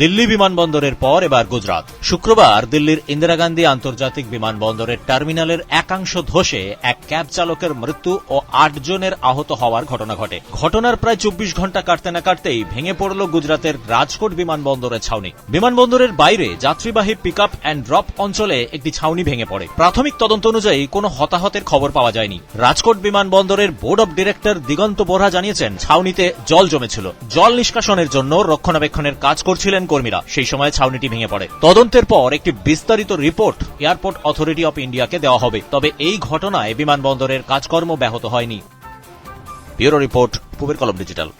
দিল্লি বিমানবন্দরের পর এবার গুজরাট। শুক্রবার দিল্লির ইন্দিরা গান্ধী আন্তর্জাতিক বিমানবন্দরের টার্মিনালের একাংশ ধসে এক ক্যাব চালকের মৃত্যু ও আট জনের আহত হওয়ার ঘটনা ঘটে। ঘটনার প্রায় চব্বিশ ঘণ্টা কাটতে না কাটতেই ভেঙে পড়ল গুজরাতের রাজকোট বিমানবন্দরের ছাউনি। বিমানবন্দরের বাইরে যাত্রীবাহী পিক আপ অ্যান্ড ড্রপ অঞ্চলে একটি ছাউনি ভেঙে পড়ে। প্রাথমিক তদন্ত অনুযায়ী কোনো হতাহতের খবর পাওয়া যায়নি। রাজকোট বিমানবন্দরের board of director Diganta Bora জানিয়েছেন, ছাউনিতে জল জমেছিল। জল নিষ্কাশনের জন্য রক্ষণাবেক্ষণের কাজ করছিলেন কর্মীরা সেই সময় ছাউনিটি ভেঙে পড়ে। তদন্তের পর একটি বিস্তারিত রিপোর্ট এয়ারপোর্ট অথরিটি অফ ইন্ডিয়াকে দেওয়া হবে। তবে এই ঘটনায় বিমানবন্দরের কাজকর্ম ব্যাহত হয়নি। ব্যুরো রিপোর্ট, পুবের ডিজিটাল।